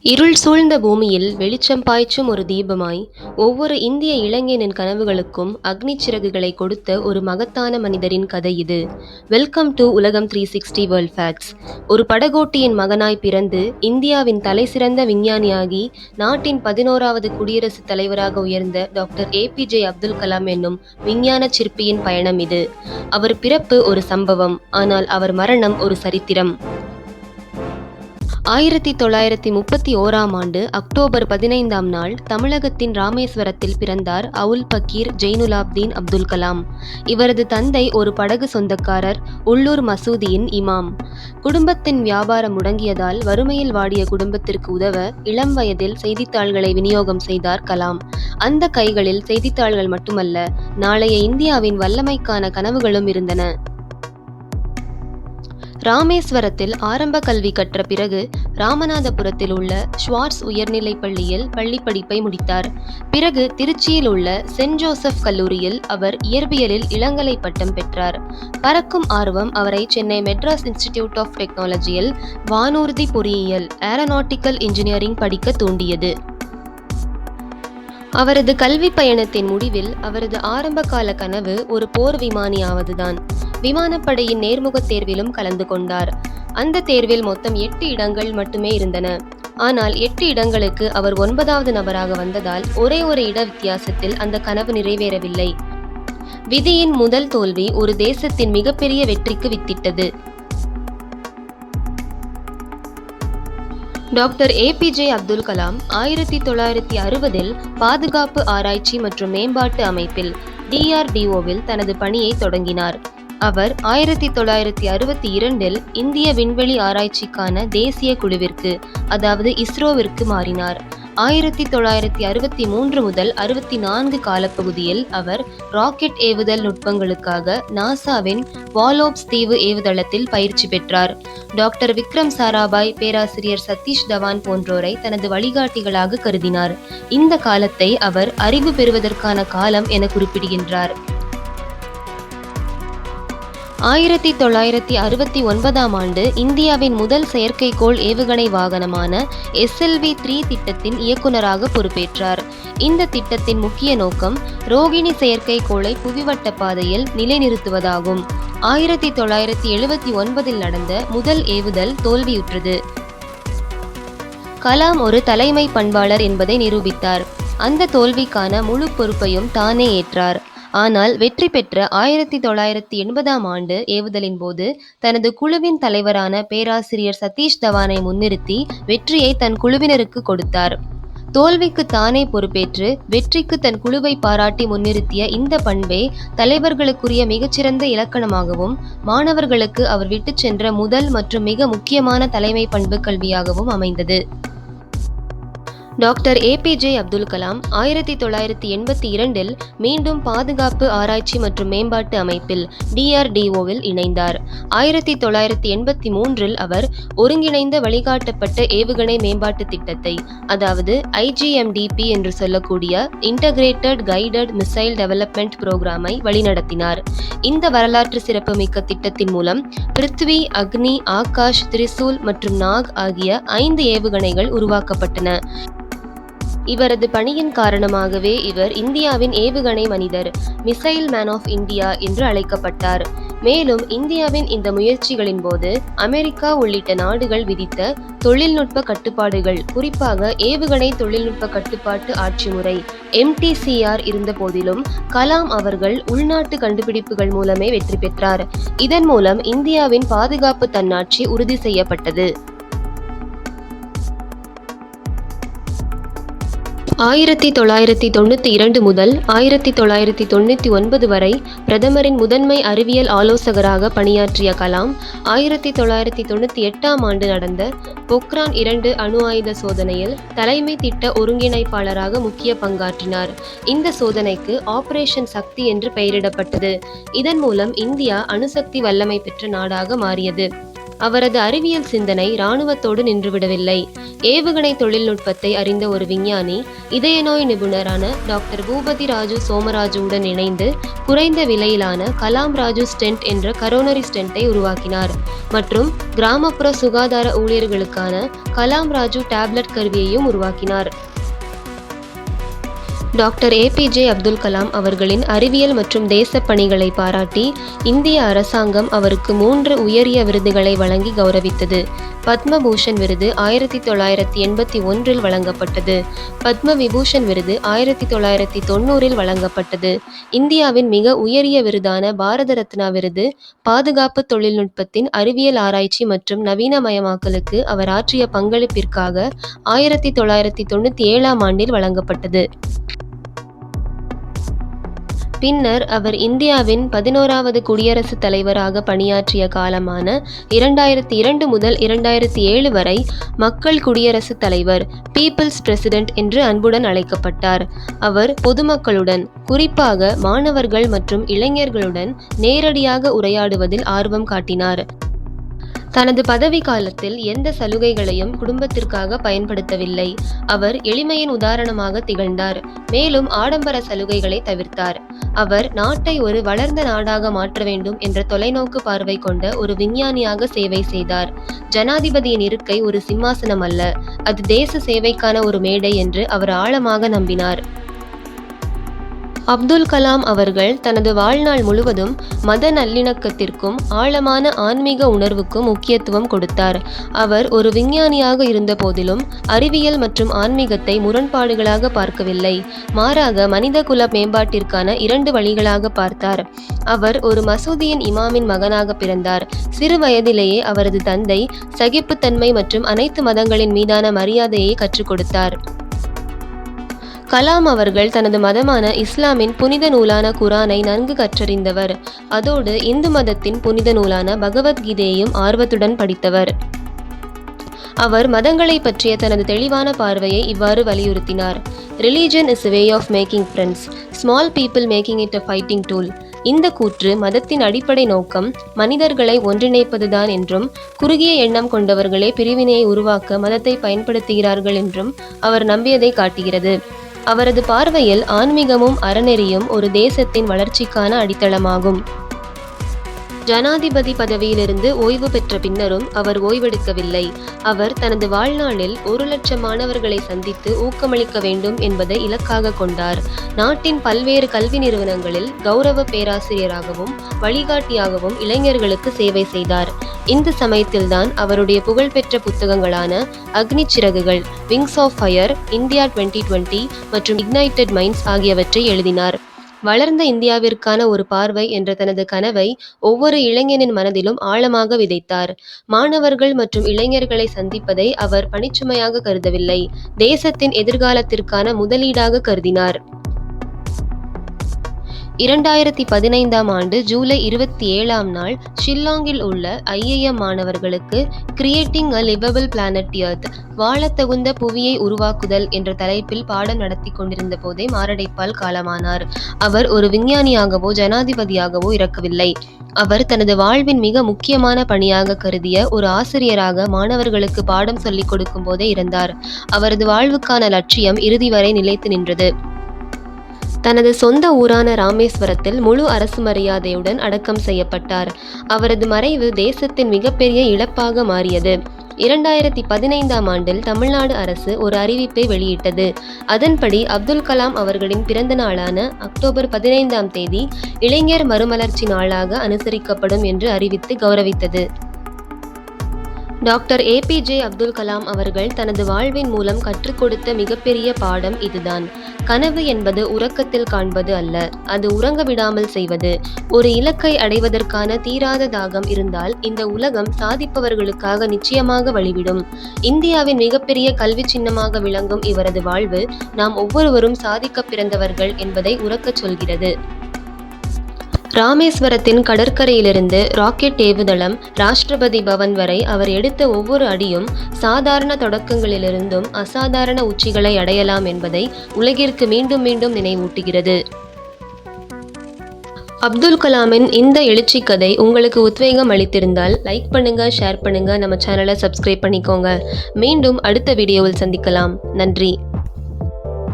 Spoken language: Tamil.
இருள் சூழ்ந்த பூமியில் வெளிச்சம் பாய்ச்சும் ஒரு தீபமாய் ஒவ்வொரு இந்திய இளைஞனின் கனவுகளுக்கும் அக்னிச் சிறகுகளை கொடுத்த ஒரு மகத்தான மனிதரின் கதை இது. வெல்கம் டு உலகம் த்ரீ சிக்ஸ்டி வேர்ல்ட் ஃபேக்ட்ஸ் ஒரு படகோட்டியின் மகனாய் பிறந்து இந்தியாவின் தலைசிறந்த விஞ்ஞானியாகி நாட்டின் பதினோராவது குடியரசுத் தலைவராக உயர்ந்த டாக்டர் ஏபிஜே அப்துல் கலாம் என்னும் விஞ்ஞான சிற்பியின் பயணம் இது. அவர் பிறப்பு ஒரு சம்பவம் ஆனால் அவர் மரணம் ஒரு சரித்திரம். ஆயிரத்தி தொள்ளாயிரத்தி முப்பத்தி ஓராம் ஆண்டு அக்டோபர் பதினைந்தாம் நாள் தமிழகத்தின் ராமேஸ்வரத்தில் பிறந்தார் அவுல் பக்கீர் ஜெய்னுலாப்தீன் அப்துல் கலாம். இவரது தந்தை ஒரு படகு சொந்தக்காரர் உள்ளூர் மசூதியின் இமாம். குடும்பத்தின் வியாபாரம் முடங்கியதால் வறுமையில் வாடிய குடும்பத்திற்கு உதவ இளம் வயதில் செய்தித்தாள்களை விநியோகம் செய்தார் கலாம். அந்த கைகளில் செய்தித்தாள்கள் மட்டுமல்ல நாளைய இந்தியாவின் வல்லமைக்கான கனவுகளும் இருந்தன. ராமேஸ்வரத்தில் ஆரம்ப கல்வி கற்ற பிறகு ராமநாதபுரத்தில் உள்ள ஷ்வார்ட்ஸ் உயர்நிலைப் பள்ளியில் பள்ளிப்படிப்பை முடித்தார். பிறகு திருச்சியில் உள்ள சென்ட் ஜோசப் கல்லூரியில் அவர் இயற்பியலில் இளங்கலை பட்டம் பெற்றார். பறக்கும் ஆர்வம் அவரை சென்னை மெட்ராஸ் இன்ஸ்டிடியூட் ஆஃப் டெக்னாலஜியில் வானூர்தி பொறியியல் ஏரோநாட்டிக்கல் இன்ஜினியரிங் படிக்க தூண்டியது. அவரது கல்வி பயணத்தின் முடிவில் அவரது ஆரம்பகால கனவு ஒரு போர் விமானியாவதுதான். விமானப்படையின் நேர்முகத் தேர்விலும் கலந்து கொண்டார். அந்த தேர்வில் மொத்தம் எட்டு இடங்கள் மட்டுமே இருந்தன. ஆனால் எட்டு இடங்களுக்கு அவர் ஒன்பதாவது நபராக வந்ததால் ஒரே ஒரு இட வித்தியாசத்தில் அந்த கனவு நிறைவேறவில்லை. விதியின் முதல் தோல்வி ஒரு தேசத்தின் மிகப்பெரிய வெற்றிக்கு வித்திட்டது. டாக்டர் ஏபிஜே அப்துல் கலாம் ஆயிரத்தி தொள்ளாயிரத்தி அறுபதில் பாதுகாப்பு ஆராய்ச்சி மற்றும் மேம்பாட்டு அமைப்பில் டிஆர்டிஓவில் தனது பணியை தொடங்கினார். அவர் ஆயிரத்தி தொள்ளாயிரத்தி அறுபத்தி இரண்டில் இந்திய விண்வெளி ஆராய்ச்சிக்கான தேசிய குழுவிற்கு அதாவது இஸ்ரோவிற்கு மாறினார். ஆயிரத்தி தொள்ளாயிரத்தி அறுபத்தி மூன்று முதல் அறுபத்தி நான்கு காலப்பகுதியில் அவர் ராக்கெட் ஏவுதல் நுட்பங்களுக்காக நாசாவின் வாலோப்ஸ் தீவு ஏவுதளத்தில் பயிற்சி பெற்றார். டாக்டர் விக்ரம் சாராபாய் பேராசிரியர் சதீஷ் தவான் போன்றோரை தனது வழிகாட்டிகளாக கருதினார். இந்த காலத்தை அவர் அறிவு பெறுவதற்கான காலம் என குறிப்பிடுகின்றார். ஆயிரத்தி தொள்ளாயிரத்தி அறுபத்தி ஒன்பதாம் ஆண்டு இந்தியாவின் முதல் செயற்கைக்கோள் ஏவுகணை வாகனமான எஸ்எல்வி த்ரீ திட்டத்தின் இயக்குநராக பொறுப்பேற்றார். இந்த திட்டத்தின் முக்கிய நோக்கம் ரோகிணி செயற்கைக்கோளை புவிவட்ட பாதையில் நிலைநிறுத்துவதாகும். ஆயிரத்தி தொள்ளாயிரத்தி எழுபத்தி ஒன்பதில் நடந்த முதல் ஏவுதல் தோல்வியுற்றது. கலாம் ஒரு தலைமை பண்பாளர் என்பதை நிரூபித்தார். அந்த தோல்விக்கான முழு பொறுப்பையும் தானே ஏற்றார். ஆனால் வெற்றி பெற்ற ஆயிரத்தி தொள்ளாயிரத்தி எண்பதாம் ஆண்டு ஏவுதலின் போது தனது குழுவின் தலைவரான பேராசிரியர் சதீஷ் தவானை முன்னிறுத்தி வெற்றியை தன் குழுவினருக்கு கொடுத்தார். தோல்விக்கு தானே பொறுப்பேற்று வெற்றிக்கு தன் குழுவை பாராட்டி முன்னிறுத்திய இந்த பண்பே தலைவர்களுக்குரிய மிகச்சிறந்த இலக்கணமாகவும் மாணவர்களுக்கு அவர் விட்டுச் சென்ற முதல் மற்றும் மிக முக்கியமான தலைமை பண்பு கல்வியாகவும் அமைந்தது. டாக்டர் ஏபிஜே அப்துல் கலாம் ஆயிரத்தி தொள்ளாயிரத்தி எண்பத்தி இரண்டில் மீண்டும் பாதுகாப்பு ஆராய்ச்சி மற்றும் மேம்பாட்டு அமைப்பில் டிஆர்டிஓவில் இணைந்தார். ஆயிரத்தி தொள்ளாயிரத்தி எண்பத்தி மூன்றில் அவர் ஒருங்கிணைந்த வழிகாட்டப்பட்ட ஏவுகணை மேம்பாட்டு திட்டத்தை அதாவது ஐஜிஎம்டிபி என்று சொல்லக்கூடிய இன்டகிரேட்டட் கைடட் மிசைல் டெவலப்மெண்ட் புரோகிராமை வழிநடத்தினார். இந்த வரலாற்று சிறப்புமிக்க திட்டத்தின் மூலம் பிருத்வி அக்னி ஆகாஷ் திரிசூல் மற்றும் நாக் ஆகிய ஐந்து ஏவுகணைகள் உருவாக்கப்பட்டன. இவரது பணியின் காரணமாகவே இவர் இந்தியாவின் ஏவுகணை மனிதர் மிசைல் மேன் ஆஃப் இந்தியா என்று அழைக்கப்பட்டார். மேலும் இந்தியாவின் இந்த முயற்சிகளின் போது அமெரிக்கா உள்ளிட்ட நாடுகள் விதித்த தொழில்நுட்ப கட்டுப்பாடுகள் குறிப்பாக ஏவுகணை தொழில்நுட்ப கட்டுப்பாட்டு ஆட்சி முறை எம்டிசிஆர் இருந்த போதிலும் கலாம் அவர்கள் உள்நாட்டு கண்டுபிடிப்புகள் மூலமே வெற்றி பெற்றார். இதன் மூலம் இந்தியாவின் பாதுகாப்பு தன்னாட்சி உறுதி செய்யப்பட்டது. ஆயிரத்தி தொள்ளாயிரத்தி தொண்ணூற்றி இரண்டு முதல் ஆயிரத்தி தொள்ளாயிரத்தி தொண்ணூற்றி ஒன்பது வரை பிரதமரின் முதன்மை அறிவியல் ஆலோசகராக பணியாற்றிய கலாம் ஆயிரத்தி தொள்ளாயிரத்தி தொண்ணூற்றி எட்டாம் ஆண்டு நடந்த பொக்ரான் இரண்டு அணு ஆயுத சோதனையில் தலைமை திட்ட ஒருங்கிணைப்பாளராக முக்கிய பங்காற்றினார். இந்த சோதனைக்கு ஆபரேஷன் சக்தி என்று பெயரிடப்பட்டது. இதன் மூலம் இந்தியா அணுசக்தி வல்லமை பெற்ற நாடாக மாறியது. அவரது அறிவியல் சிந்தனை இராணுவத்தோடு நின்றுவிடவில்லை. ஏவுகணை தொழில்நுட்பத்தை அறிந்த ஒரு விஞ்ஞானி இதய நோய் நிபுணரான டாக்டர் பூபதி ராஜு சோமராஜுவுடன் இணைந்து குறைந்த விலையிலான கலாம் ராஜு ஸ்டென்ட் என்ற கரோனரி ஸ்டென்ட்டை உருவாக்கினார். மற்றும் கிராமப்புற சுகாதார ஊழியர்களுக்கான கலாம் ராஜு டேப்லெட் கருவியையும் உருவாக்கினார். டாக்டர் ஏபிஜே அப்துல் கலாம் அவர்களின் அறிவியல் மற்றும் தேசப்பணிகளை பாராட்டி இந்திய அரசாங்கம் அவருக்கு மூன்று உயரிய விருதுகளை வழங்கி கௌரவித்தது. பத்மபூஷன் விருது ஆயிரத்தி தொள்ளாயிரத்தி எண்பத்தி ஒன்றில் வழங்கப்பட்டது. பத்ம விபூஷன் விருது ஆயிரத்தி தொள்ளாயிரத்தி தொண்ணூறில் வழங்கப்பட்டது. இந்தியாவின் மிக உயரிய விருதான பாரத ரத்னா விருது பாதுகாப்பு தொழில்நுட்பத்தின் அறிவியல் ஆராய்ச்சி மற்றும் நவீனமயமாக்கலுக்கு அவர் ஆற்றிய பங்களிப்பிற்காக ஆயிரத்தி தொள்ளாயிரத்தி தொண்ணூற்றி ஏழாம் ஆண்டில் வழங்கப்பட்டது. பின்னர் அவர் இந்தியாவின் பதினோராவது குடியரசுத் தலைவராக பணியாற்றிய காலமான இரண்டாயிரத்தி இரண்டு முதல் இரண்டாயிரத்தி ஏழு வரை மக்கள் குடியரசுத் தலைவர் பீப்பிள்ஸ் பிரசிடென்ட் என்று அன்புடன் அழைக்கப்பட்டார். அவர் பொதுமக்களுடன் குறிப்பாக மாணவர்கள் மற்றும் இளைஞர்களுடன் நேரடியாக உரையாடுவதில் ஆர்வம் காட்டினார். தனது பதவி காலத்தில் எந்த சலுகைகளையும் குடும்பத்திற்காக பயன்படுத்தவில்லை. அவர் எளிமையின் உதாரணமாக திகழ்ந்தார். மேலும் ஆடம்பர சலுகைகளை தவிர்த்தார். அவர் நாட்டை ஒரு வளர்ந்த நாடாக மாற்ற வேண்டும் என்ற தொலைநோக்கு பார்வை கொண்ட ஒரு விஞ்ஞானியாக சேவை செய்தார். ஜனாதிபதியின் இருக்கை ஒரு சிம்மாசனம் அல்ல அது தேச சேவைக்கான ஒரு மேடை என்று அவர் ஆழமாக நம்பினார். அப்துல் கலாம் அவர்கள் தனது வாழ்நாள் முழுவதும் மத நல்லிணக்கத்திற்கும் ஆழமான ஆன்மீக உணர்வுக்கும் முக்கியத்துவம் கொடுத்தார். அவர் ஒரு விஞ்ஞானியாக இருந்த போதிலும் அறிவியல் மற்றும் ஆன்மீகத்தை முரண்பாடுகளாக பார்க்கவில்லை. மாறாக மனித குல மேம்பாட்டிற்கான இரண்டு வழிகளாக பார்த்தார். அவர் ஒரு மசூதியின் இமாமின் மகனாக பிறந்தார். சிறு வயதிலேயே அவரது தந்தை சகிப்புத்தன்மை மற்றும் அனைத்து மதங்களின் மீதான மரியாதையை கற்றுக் கொடுத்தார். கலாம் அவர்கள் தனது மதமான இஸ்லாமின் புனித நூலான குரானை நன்கு கற்றறிந்தவர். அதோடு இந்து மதத்தின் புனித நூலான பகவத்கீதையையும் ஆர்வத்துடன் படித்தவர். அவர் மதங்களை பற்றிய தனது தெளிவான பார்வையை இவ்வாறு வலியுறுத்தினார். Religion is way of making friends small people making it a fighting tool இந்த கூற்று மதத்தின் அடிப்படை நோக்கம் மனிதர்களை ஒன்றிணைப்பதுதான் என்றும் குறுகிய எண்ணம் கொண்டவர்களே பிரிவினையை உருவாக்க மதத்தை பயன்படுத்துகிறார்கள் என்றும் அவர் நம்பியதை காட்டுகிறது. அவரது பார்வையில் ஆன்மீகமும் அறநெறியும் ஒரு தேசத்தின் வளர்ச்சிக்கான அடித்தளமாகும். ஜனாதிபதி பதவியிலிருந்து ஓய்வு பெற்ற பின்னரும் அவர் ஓய்வெடுக்கவில்லை. அவர் தனது வாழ்நாளில் ஒரு லட்சம் மாணவர்களை சந்தித்து ஊக்கமளிக்க வேண்டும் என்பதை இலக்காக கொண்டார். நாட்டின் பல்வேறு கல்வி நிறுவனங்களில் கௌரவ பேராசிரியராகவும் வழிகாட்டியாகவும் இளைஞர்களுக்கு சேவை செய்தார். இந்த சமயத்தில்தான் அவருடைய புகழ்பெற்ற புத்தகங்களான Agni Siragugal wings of fire India twenty twenty மற்றும் இக்னைட்டட் மைண்ட்ஸ் ஆகியவற்றை எழுதினார். வளர்ந்த இந்தியாவிற்கான ஒரு பார்வை என்ற தனது கனவை ஒவ்வொரு இளைஞனின் மனதிலும் ஆழமாக விதைத்தார். மாணவர்கள் மற்றும் இளைஞர்களை சந்திப்பதை அவர் பணிச்சுமையாக கருதவில்லை. தேசத்தின் எதிர்காலத்திற்கான முதலீடாக கருதினார். இரண்டாயிரத்தி பதினைந்தாம் ஆண்டு ஜூலை இருபத்தி ஏழாம் நாள் ஷில்லாங்கில் உள்ள ஐஐஎம் மாணவர்களுக்கு creating a livable planet earth வாழத்தகுந்த புவியை உருவாக்குதல் என்ற தலைப்பில் பாடம் நடத்தி கொண்டிருந்த போதே மாரடைப்பால் காலமானார். அவர் ஒரு விஞ்ஞானியாகவோ ஜனாதிபதியாகவோ இறக்கவில்லை. அவர் தனது வாழ்வின் மிக முக்கியமான பணியாக கருதிய ஒரு ஆசிரியராக மாணவர்களுக்கு பாடம் சொல்லிக் கொடுக்கும் போதே இறந்தார். அவரது வாழ்வுக்கான லட்சியம் இறுதி வரை நிலைத்து நின்றது. தனது சொந்த ஊரான ராமேஸ்வரத்தில் முழு அரசு மரியாதையுடன் அடக்கம் செய்யப்பட்டார். அவரது மறைவு தேசத்தின் மிகப்பெரிய இழப்பாக மாறியது. இரண்டாயிரத்தி பதினைந்தாம் ஆண்டில் தமிழ்நாடு அரசு ஒரு அறிவிப்பை வெளியிட்டது. அதன்படி அப்துல் கலாம் அவர்களின் பிறந்த நாளான அக்டோபர் பதினைந்தாம் தேதி இளைஞர் மறுமலர்ச்சி நாளாக அனுசரிக்கப்படும் என்று அறிவித்து கௌரவித்தது. டாக்டர் ஏபிஜே அப்துல் கலாம் அவர்கள் தனது வாழ்வின் மூலம் கற்றுக் கொடுத்த மிகப்பெரிய பாடம் இதுதான். கனவு என்பது உறக்கத்தில் காண்பது அல்ல அது உறங்க விடாமல் செய்வது. ஒரு இலக்கை அடைவதற்கான தீராத தாகம் இருந்தால் இந்த உலகம் சாதிப்பவர்களுக்காக நிச்சயமாக வழிவிடும். இந்தியாவின் மிகப்பெரிய கல்வி சின்னமாக விளங்கும் இவரது வாழ்வு நாம் ஒவ்வொருவரும் சாதிக்க பிறந்தவர்கள் என்பதை உறக்கச் சொல்கிறது. ராமேஸ்வரத்தின் கடற்கரையிலிருந்து ராக்கெட் ஏவுதளம் ராஷ்டிரபதி பவன் வரை அவர் எடுத்த ஒவ்வொரு அடியும் சாதாரண தொடக்கங்களிலிருந்தும் அசாதாரண உச்சிகளை அடையலாம் என்பதை உலகிற்கு மீண்டும் மீண்டும் நினைவூட்டுகிறது. அப்துல் கலாமின் இந்த எழுச்சி கதை உங்களுக்கு உத்வேகம் அளித்திருந்தால் லைக் பண்ணுங்க ஷேர் பண்ணுங்க நம்ம சேனலை சப்ஸ்கிரைப் பண்ணிக்கோங்க. மீண்டும் அடுத்த வீடியோவில் சந்திக்கலாம். நன்றி.